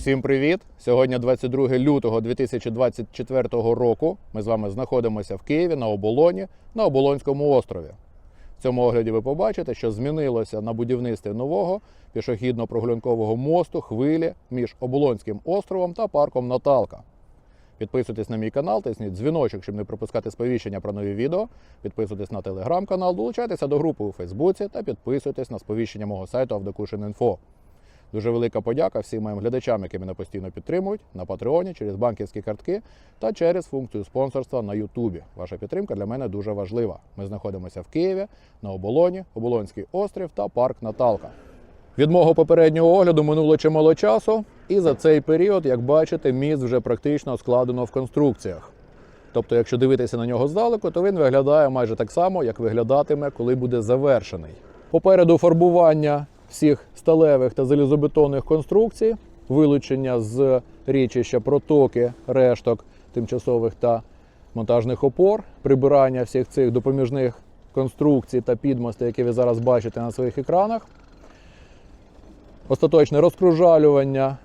Усім привіт! Сьогодні 22 лютого 2024 року. Ми з вами знаходимося в Києві на оболоні на Оболонському острові. В цьому огляді ви побачите, що змінилося на будівництві нового пішохідно-прогулянкового мосту хвилі між Оболонським островом та парком Наталка. Підписуйтесь на мій канал, тисніть дзвіночок, щоб не пропускати сповіщення про нові відео. Підписуйтесь на телеграм-канал, долучайтеся до групи у Фейсбуці та підписуйтесь на сповіщення мого сайту Авдокушин.Інфо. Дуже велика подяка всім моїм глядачам, які мене постійно підтримують на Патреоні, через банківські картки та через функцію спонсорства на Ютубі. Ваша підтримка для мене дуже важлива. Ми знаходимося в Києві, на оболоні, Оболонський острів та парк Наталка. Від мого попереднього огляду минуло чимало часу, і за цей період, як бачите, міст вже практично складено в конструкціях. Тобто, якщо дивитися на нього здалеку, то він виглядає майже так само, як виглядатиме, коли буде завершений. Попереду фарбування всіх сталевих та залізобетонних конструкцій, вилучення з річища протоки, решток тимчасових та монтажних опор, прибирання всіх цих допоміжних конструкцій та підмостей, які ви зараз бачите на своїх екранах. Остаточне розкружалювання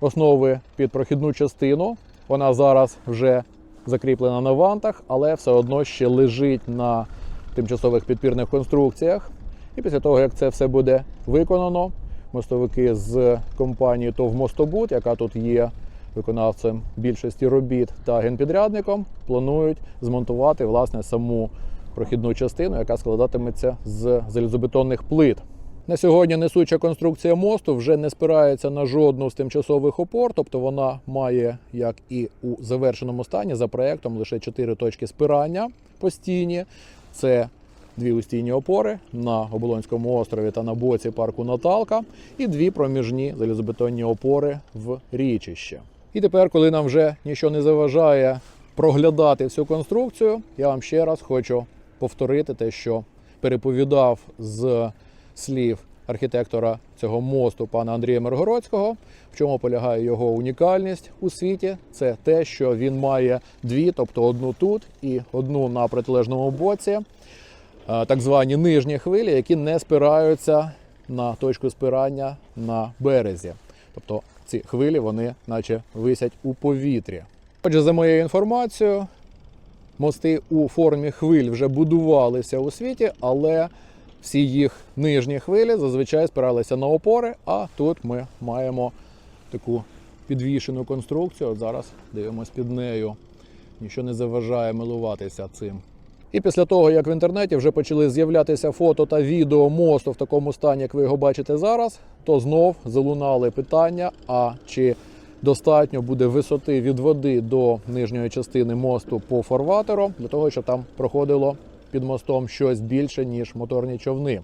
основи під прохідну частину. Вона зараз вже закріплена на вантах, але все одно ще лежить на тимчасових підпірних конструкціях. І після того, як це все буде виконано, мостовики з компанії ТОВ Мостобуд, яка тут є виконавцем більшості робіт та генпідрядником, планують змонтувати власне саму прохідну частину, яка складатиметься з залізобетонних плит. На сьогодні несуча конструкція мосту вже не спирається на жодну з тимчасових опор, тобто вона має, як і у завершеному стані, за проектом лише чотири точки спирання постійні. Це дві устійні опори на Оболонському острові та на боці парку Наталка, і дві проміжні залізобетонні опори в річище. І тепер, коли нам вже нічого не заважає проглядати всю конструкцію, я вам ще раз хочу повторити те, що переповідав з слів архітектора цього мосту пана Андрія Миргородського. В чому полягає його унікальність у світі? Це те, що він має дві, тобто одну тут і одну на протилежному боці, так звані нижні хвилі, які не спираються на точку спирання на березі. Тобто ці хвилі вони наче висять у повітрі. Отже, за моєю інформацією, мости у формі хвиль вже будувалися у світі, але всі їх нижні хвилі зазвичай спиралися на опори, а тут ми маємо таку підвішену конструкцію. От зараз дивимось під нею. Нічого не заважає милуватися цим. І після того, як в інтернеті вже почали з'являтися фото та відео мосту в такому стані, як ви його бачите зараз, то знов залунали питання: а чи достатньо буде висоти від води до нижньої частини мосту по фарватеру, для того, щоб там проходило під мостом щось більше, ніж моторні човни.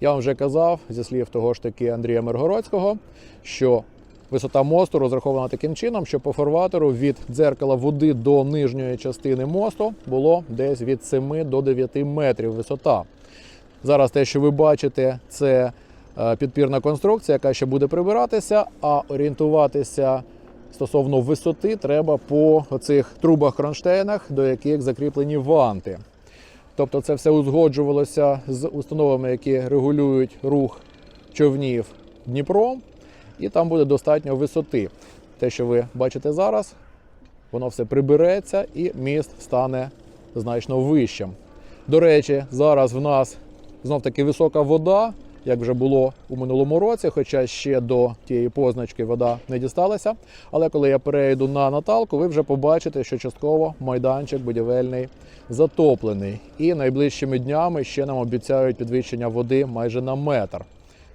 Я вам вже казав зі слів того ж таки Андрія Миргородського, що висота мосту розрахована таким чином, що по фарватеру від дзеркала води до нижньої частини мосту було десь від 7 до 9 метрів висота. Зараз те, що ви бачите, це е, підпірна конструкція, яка ще буде прибиратися, а орієнтуватися стосовно висоти треба по оцих трубах-кронштейнах, до яких закріплені ванти. Тобто це все узгоджувалося з установами, які регулюють рух човнів Дніпром, і там буде достатньо висоти. Те, що ви бачите зараз, воно все прибереться і міст стане значно вищим. До речі, зараз в нас знов таки висока вода, як вже було у минулому році, хоча ще до тієї позначки вода не дісталася. Але коли я перейду на Наталку, ви вже побачите, що частково майданчик будівельний затоплений. І найближчими днями ще нам обіцяють підвищення води майже на метр.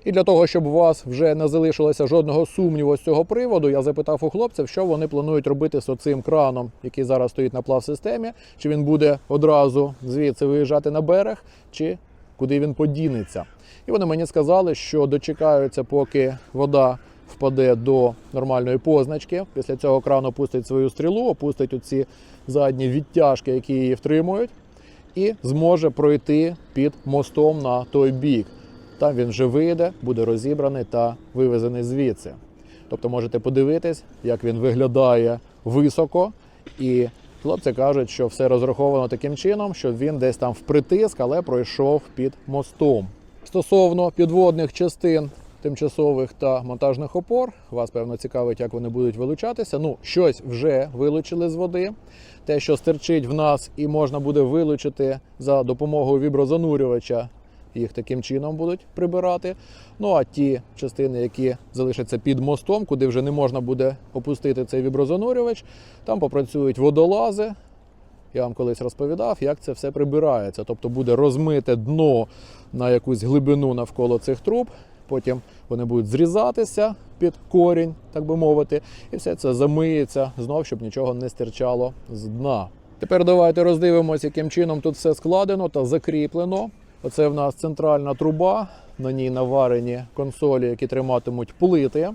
І для того, щоб у вас вже не залишилося жодного сумніву з цього приводу, я запитав у хлопців, що вони планують робити з оцим краном, який зараз стоїть на плавсистемі, чи він буде одразу звідси виїжджати на берег, чи куди він подінеться. І вони мені сказали, що дочекаються, поки вода впаде до нормальної позначки. Після цього кран опустить свою стрілу, опустить оці задні відтяжки, які її втримують, і зможе пройти під мостом на той бік. Там він вже вийде, буде розібраний та вивезений звідси. Тобто можете подивитись, як він виглядає високо. І хлопці кажуть, що все розраховано таким чином, що він десь там впритиск, але пройшов під мостом. Стосовно підводних частин тимчасових та монтажних опор. Вас певно цікавить, як вони будуть вилучатися. Ну, щось вже вилучили з води. Те, що стерчить в нас і можна буде вилучити за допомогою віброзанурювача, їх таким чином будуть прибирати. Ну а ті частини, які залишаться під мостом, куди вже не можна буде опустити цей віброзанурювач, там попрацюють водолази. Я вам колись розповідав, як це все прибирається. Тобто буде розмите дно на якусь глибину навколо цих труб. Потім вони будуть зрізатися під корінь, так би мовити, і все це замиється знов, щоб нічого не стирчало з дна. Тепер давайте роздивимося, яким чином тут все складено та закріплено. Оце в нас центральна труба, на ній наварені консолі, які триматимуть плити.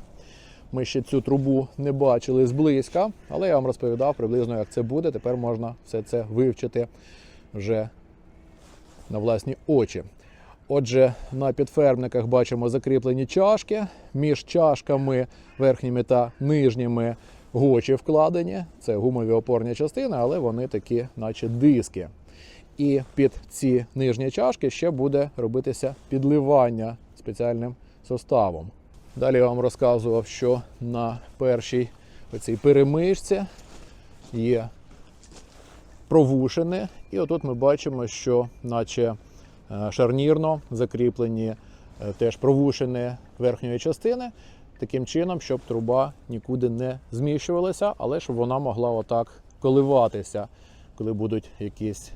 Ми ще цю трубу не бачили зблизька, але я вам розповідав приблизно, як це буде. Тепер можна все це вивчити вже на власні очі. Отже, на підфермниках бачимо закріплені чашки. Між чашками верхніми та нижніми гочі вкладені. Це гумові опорні частини, але вони такі, наче диски. І під ці нижні чашки ще буде робитися підливання спеціальним составом. Далі я вам розказував, що на першій оцій перемичці є провушини. І отут ми бачимо, що наче е, шарнірно закріплені е, теж провушини верхньої частини, таким чином, щоб труба нікуди не зміщувалася, але щоб вона могла отак коливатися, коли будуть якісь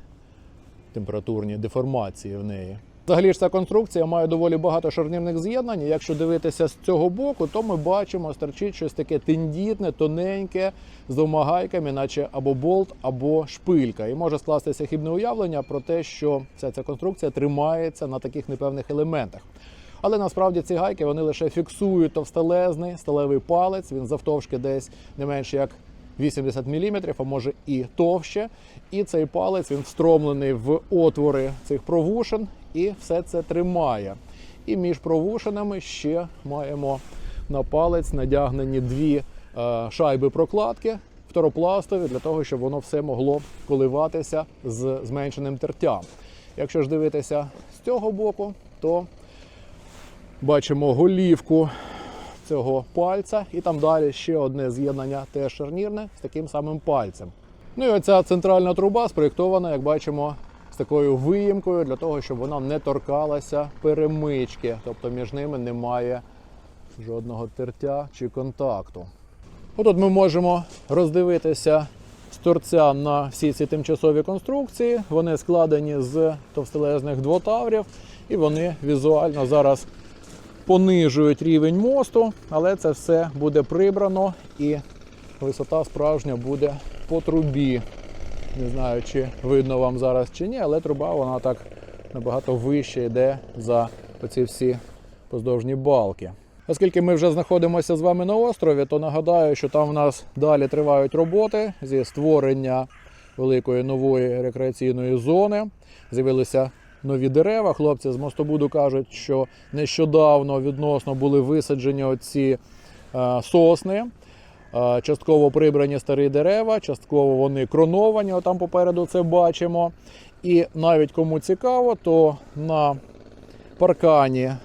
температурні деформації в неї. Взагалі ж ця конструкція має доволі багато шарнірних з'єднань. Якщо дивитися з цього боку, то ми бачимо, стерчить щось таке тендітне, тоненьке, з двома гайками, наче або болт, або шпилька. І може скластися хібне уявлення про те, що вся ця конструкція тримається на таких непевних елементах. Але насправді ці гайки вони лише фіксують товстелезний сталевий палець. Він завтовшки десь не менше як 80 мм, а може і товще. І цей палець він встромлений в отвори цих провушин і все це тримає. І між провушинами ще маємо на палець надягнені дві е, шайби прокладки второпластові для того, щоб воно все могло коливатися з зменшеним тертям. Якщо ж дивитися з цього боку, то бачимо голівку цього пальця, і там далі ще одне з'єднання теж шарнірне з таким самим пальцем. Ну і оця центральна труба спроєктована, як бачимо, з такою виїмкою для того, щоб вона не торкалася перемички, тобто між ними немає жодного тертя чи контакту. Отут ми можемо роздивитися з торця на всі ці тимчасові конструкції. Вони складені з товстелезних двотаврів, і вони візуально зараз понижують рівень мосту, але це все буде прибрано і висота справжня буде по трубі. Не знаю, чи видно вам зараз чи ні, але труба вона так набагато вище йде за оці всі поздовжні балки. Оскільки ми вже знаходимося з вами на острові, то нагадаю, що там в нас далі тривають роботи зі створення великої нової рекреаційної зони. З'явилися нові дерева. Хлопці з мостобуду кажуть, що нещодавно відносно були висаджені оці е, сосни. Е, Частково прибрані старі дерева, частково вони кроновані. Отам попереду це бачимо. І навіть кому цікаво, то на паркані е,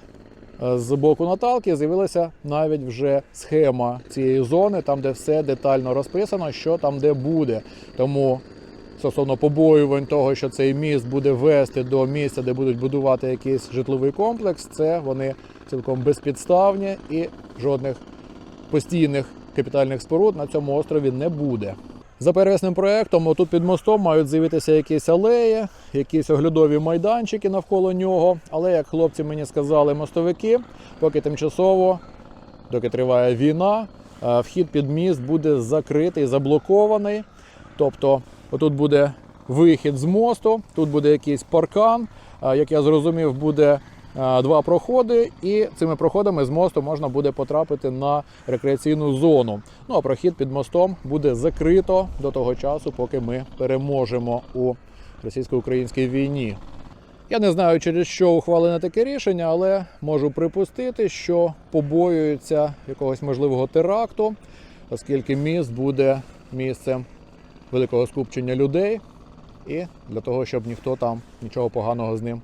з боку Наталки з'явилася навіть вже схема цієї зони, там де все детально розписано, що там де буде. Тому стосовно побоювань того, що цей міст буде вести до місця, де будуть будувати якийсь житловий комплекс, це вони цілком безпідставні і жодних постійних капітальних споруд на цьому острові не буде. За первісним проєктом, отут під мостом мають з'явитися якісь алеї, якісь оглядові майданчики навколо нього. Але, як хлопці мені сказали, мостовики, поки тимчасово, доки триває війна, е, вхід під міст буде закритий, заблокований. Тобто, отут буде вихід з мосту, тут буде якийсь паркан. Як я зрозумів, буде два проходи, і цими проходами з мосту можна буде потрапити на рекреаційну зону. Ну а прохід під мостом буде закрито до того часу, поки ми переможемо у російсько-українській війні. Я не знаю, через що ухвалене таке рішення, але можу припустити, що побоюються якогось можливого теракту, оскільки міст буде місцем великого скупчення людей, і для того, щоб ніхто там нічого поганого з ним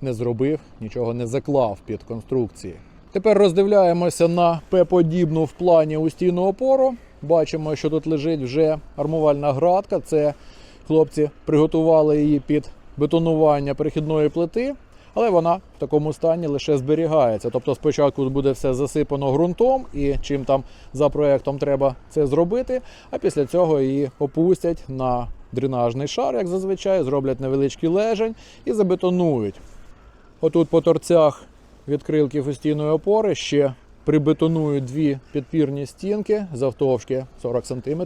не зробив, нічого не заклав під конструкції. Тепер роздивляємося на П-подібну в плані устійну опору. Бачимо, що тут лежить вже армувальна градка. Це хлопці приготували її під бетонування перехідної плити, але вона в такому стані лише зберігається. Тобто спочатку буде все засипано ґрунтом і чим там за проектом треба це зробити, а після цього її опустять на дренажний шар, як зазвичай, зроблять невеличкий лежень і забетонують. Отут по торцях відкрилки фустійної опори ще прибетонують дві підпірні стінки завтовшки 40 см.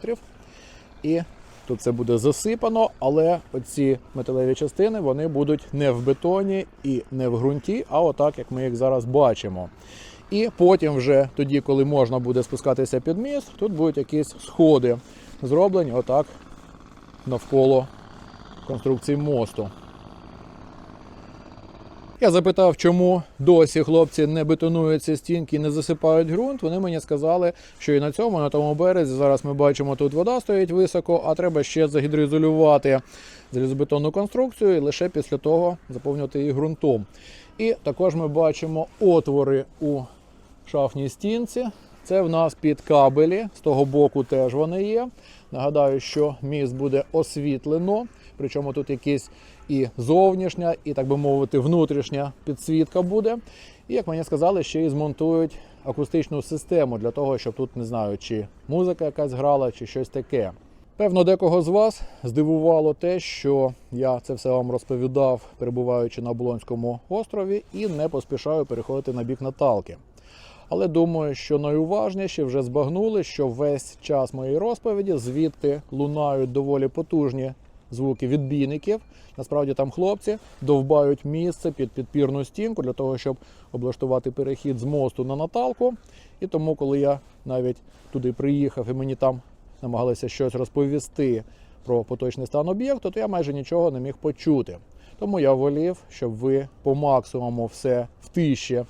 І тут це буде засипано, але оці металеві частини вони будуть не в бетоні і не в ґрунті, а отак, як ми їх зараз бачимо. І потім, вже тоді, коли можна буде спускатися під міст, тут будуть якісь сходи зроблені отак навколо конструкції мосту. Я запитав, чому досі хлопці не бетонують ці стінки не засипають ґрунт. Вони мені сказали, що і на цьому, на тому березі, зараз ми бачимо, тут вода стоїть високо, а треба ще загідроізолювати залізобетонну конструкцію і лише після того заповнювати її ґрунтом. І також ми бачимо отвори у шафній стінці. Це в нас під кабелі, з того боку теж вони є. Нагадаю, що міст буде освітлено, причому тут якісь і зовнішня, і так би мовити, внутрішня підсвітка буде. І як мені сказали, ще й змонтують акустичну систему для того, щоб тут не знаю, чи музика якась грала, чи щось таке. Певно, декого з вас здивувало те, що я це все вам розповідав, перебуваючи на Оболонському острові, і не поспішаю переходити на бік Наталки. Але думаю, що найуважніші вже збагнули, що весь час моєї розповіді звідти лунають доволі потужні звуки відбійників. Насправді там хлопці довбають місце під підпірну стінку для того, щоб облаштувати перехід з мосту на Наталку. І тому, коли я навіть туди приїхав і мені там намагалися щось розповісти про поточний стан об'єкту, то я майже нічого не міг почути. Тому я волів, щоб ви по максимуму все в тиші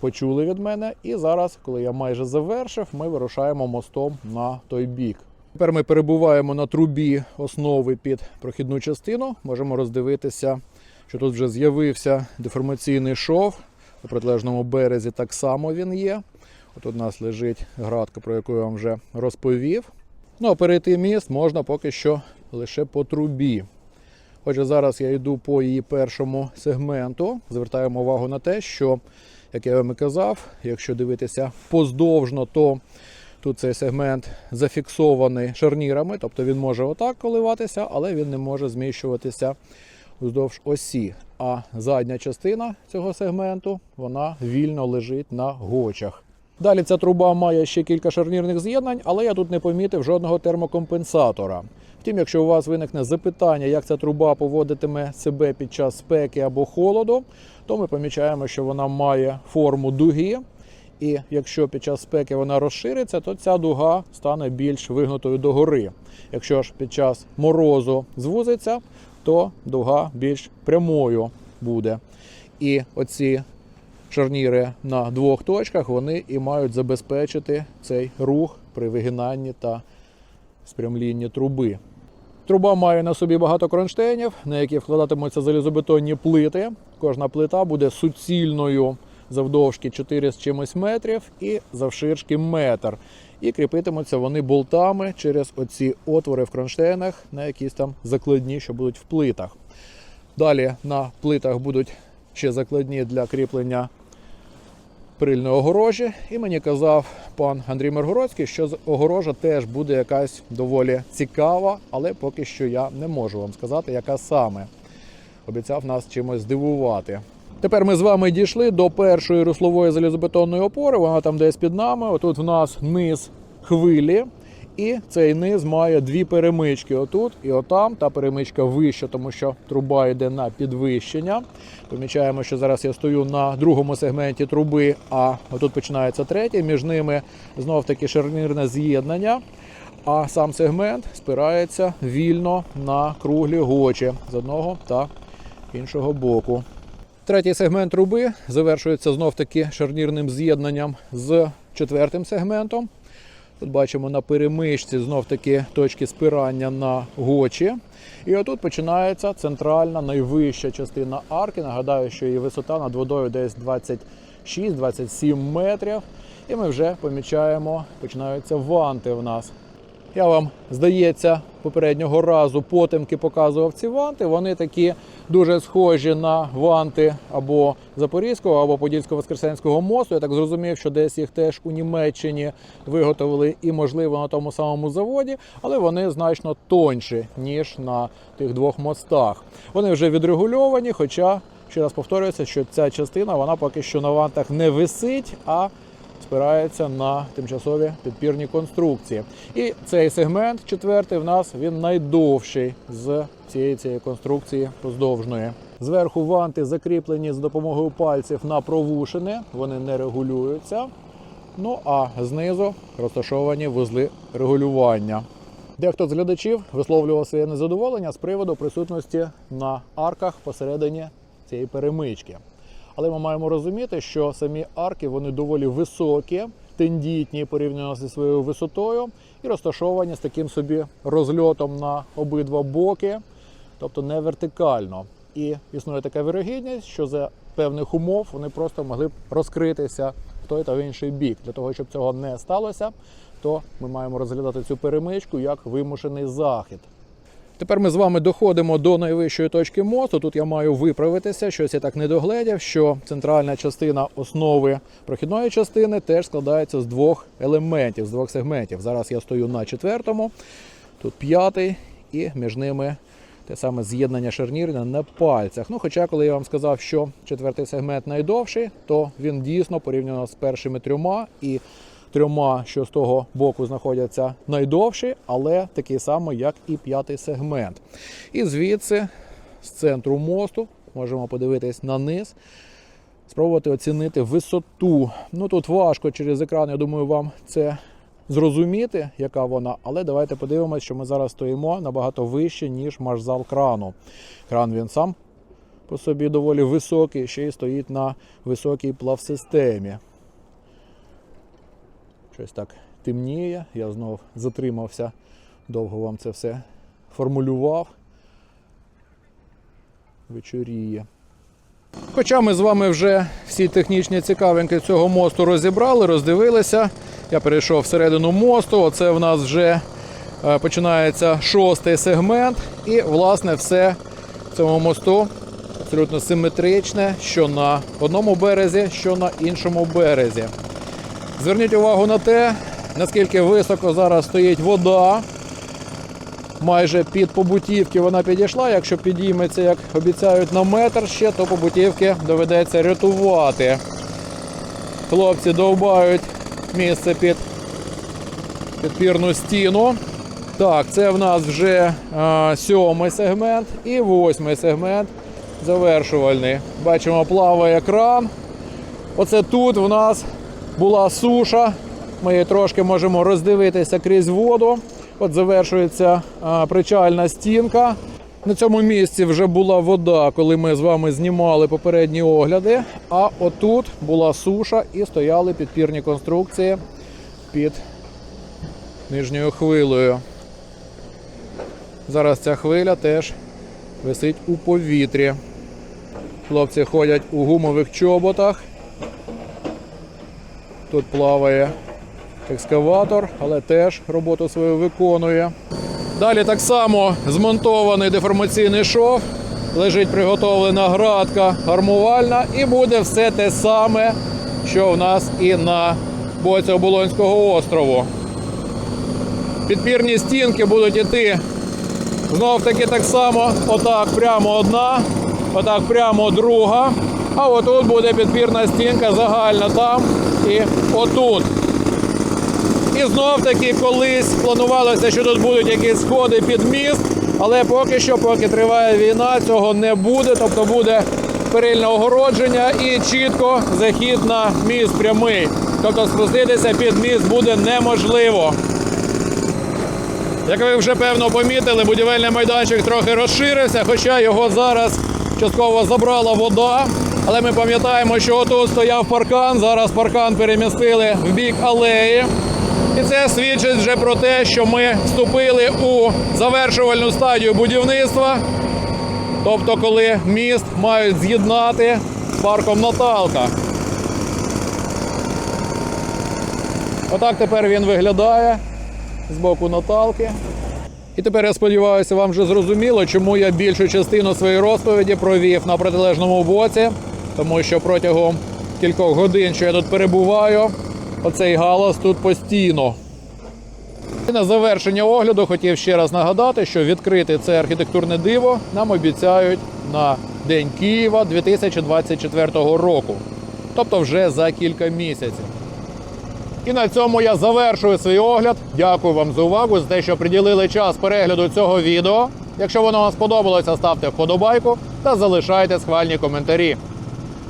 почули від мене. І зараз, коли я майже завершив, ми вирушаємо мостом на той бік. Тепер ми перебуваємо на трубі основи під прохідну частину. Можемо роздивитися, що тут вже з'явився деформаційний шов. У протилежному березі так само він є. От у нас лежить градка, про яку я вам вже розповів. Ну а перейти міст можна поки що лише по трубі. Отже, зараз я йду по її першому сегменту. Звертаємо увагу на те, що, як я вам і казав, якщо дивитися поздовжно, то тут цей сегмент зафіксований шарнірами, тобто він може отак коливатися, але він не може зміщуватися вздовж осі. А задня частина цього сегменту вона вільно лежить на гочах. Далі ця труба має ще кілька шарнірних з'єднань, але я тут не помітив жодного термокомпенсатора. Втім, якщо у вас виникне запитання, як ця труба поводитиме себе під час спеки або холоду, то ми помічаємо, що вона має форму дуги. І якщо під час спеки вона розшириться, то ця дуга стане більш вигнутою догори. Якщо ж під час морозу звузиться, то дуга більш прямою буде. І оці шарніри на двох точках вони і мають забезпечити цей рух при вигинанні та спрямлінні труби. Труба має на собі багато кронштейнів, на які вкладатимуться залізобетонні плити. Кожна плита буде суцільною завдовжки 4 з чимось метрів і завширшки метр. І кріпитимуться вони болтами через оці отвори в кронштейнах на якісь там закладні, що будуть в плитах. Далі на плитах будуть ще закладні для кріплення прильної огорожі. І мені казав пан Андрій Миргородський, що огорожа теж буде якась доволі цікава, але поки що я не можу вам сказати, яка саме. Обіцяв нас чимось здивувати. Тепер ми з вами дійшли до першої руслової залізобетонної опори. Вона там десь під нами. Отут в нас низ хвилі. І цей низ має дві перемички отут і отам. Та перемичка вища, тому що труба йде на підвищення. Помічаємо, що зараз я стою на другому сегменті труби, а отут починається третій. Між ними знов таки шарнірне з'єднання. А сам сегмент спирається вільно на круглі гочі з одного та іншого боку. Третій сегмент труби завершується знов таки шарнірним з'єднанням з четвертим сегментом. Тут бачимо на перемичці знов таки точки спирання на гочі. І отут починається центральна найвища частина арки. Нагадаю, що її висота над водою десь 26-27 метрів. І ми вже помічаємо, починаються ванти в нас. Я вам, здається, попереднього разу потемки показував ці ванти. Вони такі дуже схожі на ванти або Запорізького, або Подільсько-Воскресенського мосту. Я так зрозумів, що десь їх теж у Німеччині виготовили і, можливо, на тому самому заводі, але вони значно тонші, ніж на тих двох мостах. Вони вже відрегульовані, хоча, ще раз повторюється, що ця частина вона поки що на вантах не висить, а спирається на тимчасові підпірні конструкції. І цей сегмент, четвертий, в нас він найдовший з цієї цієї конструкції поздовжної. Зверху ванти закріплені з допомогою пальців на провушини, вони не регулюються. Ну а знизу розташовані вузли регулювання. Дехто з глядачів висловлював своє незадоволення з приводу присутності на арках посередині цієї перемички. Але ми маємо розуміти, що самі арки вони доволі високі, тендітні порівняно зі своєю висотою, і розташовані з таким собі розльотом на обидва боки, тобто не вертикально. І існує така вірогідність, що за певних умов вони просто могли б розкритися в той та в інший бік. Для того, щоб цього не сталося, то ми маємо розглядати цю перемичку як вимушений захід. Тепер ми з вами доходимо до найвищої точки мосту. Тут я маю виправитися, щось я так не догледів, що центральна частина основи прохідної частини теж складається з двох елементів, з двох сегментів. Зараз я стою на четвертому, тут п'ятий, і між ними те саме з'єднання шарнірне на пальцях. Ну, хоча, коли я вам сказав, що четвертий сегмент найдовший, то він дійсно порівняно з першими трьома і трьома, що з того боку знаходяться найдовші, але такий самий, як і п'ятий сегмент. І звідси, з центру мосту, можемо подивитись на низ, спробувати оцінити висоту. Ну тут важко через екран, я думаю, вам це зрозуміти, яка вона, але давайте подивимося, що ми зараз стоїмо набагато вище, ніж маршзал крану. Кран він сам по собі доволі високий, ще й стоїть на високій плавсистемі. Щось так темніє. Я знов затримався, довго вам це все формулював. Вечоріє. Хоча ми з вами вже всі технічні цікавинки цього мосту розібрали, роздивилися. Я перейшов всередину мосту. Оце в нас вже е, починається шостий сегмент. І, власне, все в цьому мосту абсолютно симетричне, що на одному березі, що на іншому березі. Зверніть увагу на те, наскільки високо зараз стоїть вода. Майже під побутівки вона підійшла. Якщо підійметься, як обіцяють, на метр ще, то побутівки доведеться рятувати. Хлопці довбають місце під підпірну стіну. Так, це в нас вже а, сьомий сегмент і восьмий сегмент завершувальний. Бачимо, плаває кран. Оце тут в нас була суша. Ми її трошки можемо роздивитися крізь воду. От завершується причальна стінка. На цьому місці вже була вода, коли ми з вами знімали попередні огляди. А отут була суша і стояли підпірні конструкції під нижньою хвилею. Зараз ця хвиля теж висить у повітрі. Хлопці ходять у гумових чоботах. Тут плаває екскаватор, але теж роботу свою виконує. Далі так само змонтований деформаційний шов, лежить приготовлена градка армувальна, і буде все те саме, що в нас і на боці Оболонського острову. Підпірні стінки будуть йти знов таки так само, отак прямо одна, отак прямо друга. А отут буде підпірна стінка загальна там і отут. І знов таки колись планувалося, що тут будуть якісь сходи під міст, але поки що, поки триває війна, цього не буде. Тобто буде перильне огородження і чітко захід на міст прямий. Тобто спуститися під міст буде неможливо. Як ви вже певно помітили, будівельний майданчик трохи розширився, хоча його зараз частково забрала вода. Але ми пам'ятаємо, що отут стояв паркан. Зараз паркан перемістили в бік алеї. І це свідчить вже про те, що ми вступили у завершувальну стадію будівництва. Тобто, коли міст мають з'єднати з парком Наталка. Отак тепер він виглядає з боку Наталки. І тепер я сподіваюся, вам вже зрозуміло, чому я більшу частину своєї розповіді провів на протилежному боці, тому що протягом кількох годин, що я тут перебуваю, оцей галас тут постійно. І на завершення огляду хотів ще раз нагадати, що відкрити це архітектурне диво нам обіцяють на День Києва 2024 року, тобто вже за кілька місяців. І на цьому я завершую свій огляд. Дякую вам за увагу, за те, що приділили час перегляду цього відео. Якщо воно вам сподобалося, ставте вподобайку та залишайте схвальні коментарі.